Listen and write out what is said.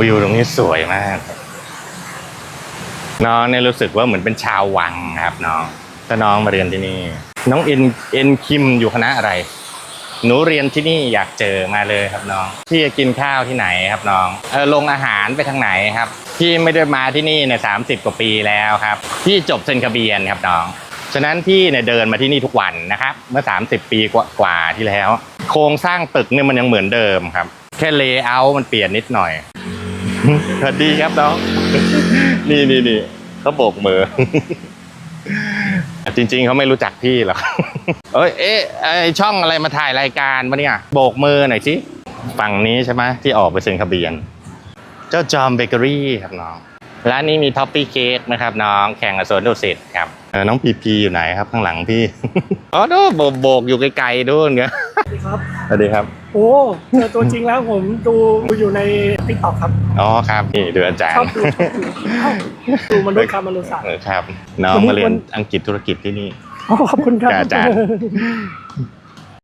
วิวตรงนี้สวยมาก น้องเนี่ยรู้สึกว่าเหมือนเป็นชาววังครับ น้องถ้าน้องมาเรียนที่นี่ น้องเอ็นเอ็นคิมอยู่คณะอะไร หนูเรียนที่นี่อยากเจอมาเลยครับน้อง พี่จะกินข้าวที่ไหนครับน้องเออลงอาหารไปทางไหนครับพี่ไม่ได้มาที่นี่เนี่ยสามสิบกว่าปีแล้วครับพี่จบเซนคาเบียนครับน้องฉะนั้นพี่เนี่ยเดินมาที่นี่ทุกวันนะครับ เมื่อ 30 ปีกว่าๆที่แล้ว โครงสร้างตึกเนี่ยมันยังเหมือนเดิมครับ แค่เลเยอร์มันเปลี่ยนนิดหน่อย สวัสดีครับน้อง นี่นี่นี่เขาโบกมือ จริง ๆเขาไม่รู้จักพี่หรอกเอ้ยเอ๊ะไอช่องอะไรมาถ่ายรายการปะเนี่ย โบกมือหน่อยสิฝั่งนี้ใช่ไหมที่ออกไปเซ็นทะเบียน เจ้าจอมเบเกอรี่ครับน้องร้านนี้มีท็อปปี้เค้กนะครับน้องแข่งกับสวนดุสิตครับน้องพีพีอยู่ไหนครับข้างหลังพี่ อ๋อโบกโบกอยู่ไกลๆดูเงี้ย สวัสดีครับ สวัสดีครับ โอ้เจอตัวจริงแล้วผมดูอยู่ในติ๊กต็อกครับ อ๋อครับ นี่ดูอาจารชอบย์ดูชอบดูเอ้าดูมนุษย์ครับมนุษย์ศาสตร์เออครับ น้องวันนี้มาเรียวันนอังกฤษธุรกิจที่นี่อ๋อขอบคุณครับอาจารย์